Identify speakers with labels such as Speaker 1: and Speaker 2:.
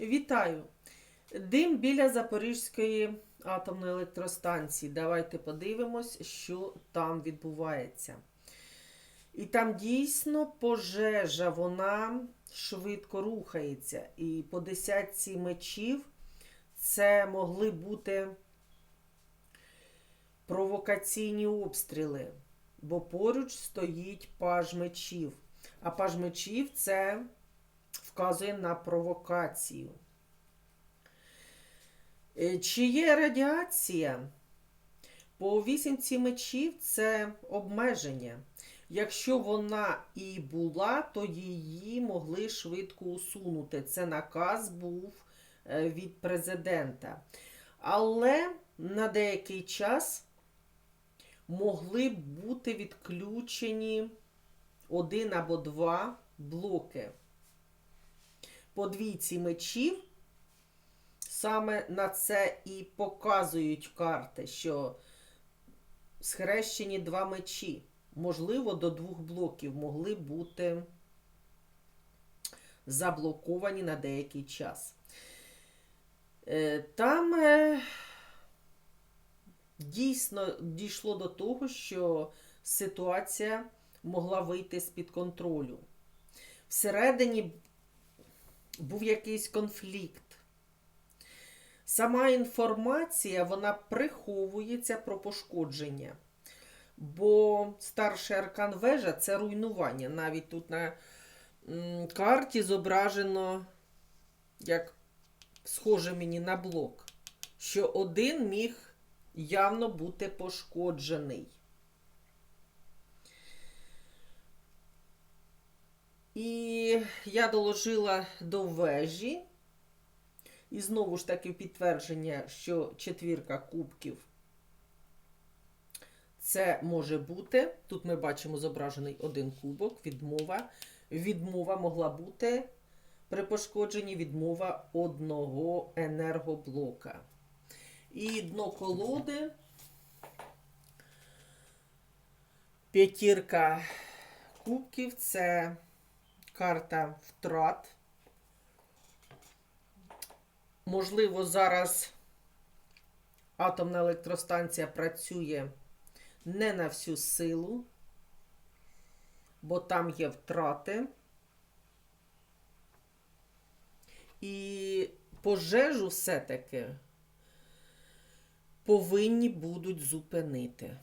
Speaker 1: Вітаю! Дим біля Запорізької атомної електростанції. Давайте подивимось, що там відбувається. І там дійсно пожежа, вона швидко рухається. І по десятці мечів це могли бути провокаційні обстріли, бо поруч стоїть паж мечів. А паж мечів це вказує на провокацію. Е, Чи є радіація? По вісімці мечів це обмеження. Якщо вона і була, то її могли швидко усунути. Це наказ був е, від президента. Але на деякий час могли бути відключені один або два блоки. По двійці мечів саме на це і показують карти, що схрещені два мечі. Можливо, до двох блоків могли бути заблоковані на деякий час. Е, Там е, дійсно дійшло до того, що ситуація могла вийти з-під контролю. Всередині був якийсь конфлікт. Сама інформація вона приховується про пошкодження. Бо старший аркан вежа це руйнування. Навіть тут на карті зображено, як схоже мені на блок, що один міг явно бути пошкоджений. Я доложила до вежі. І знову ж таки підтвердження, що четвірка кубків це може бути. Тут ми бачимо зображений один кубок, відмова. Відмова могла бути при пошкодженні відмова одного енергоблока. І дно колоди. П'ятірка кубків це карта втрат. Можливо, зараз атомна електростанція працює не на всю силу, бо там є втрати. І пожежу все-таки повинні будуть зупинити.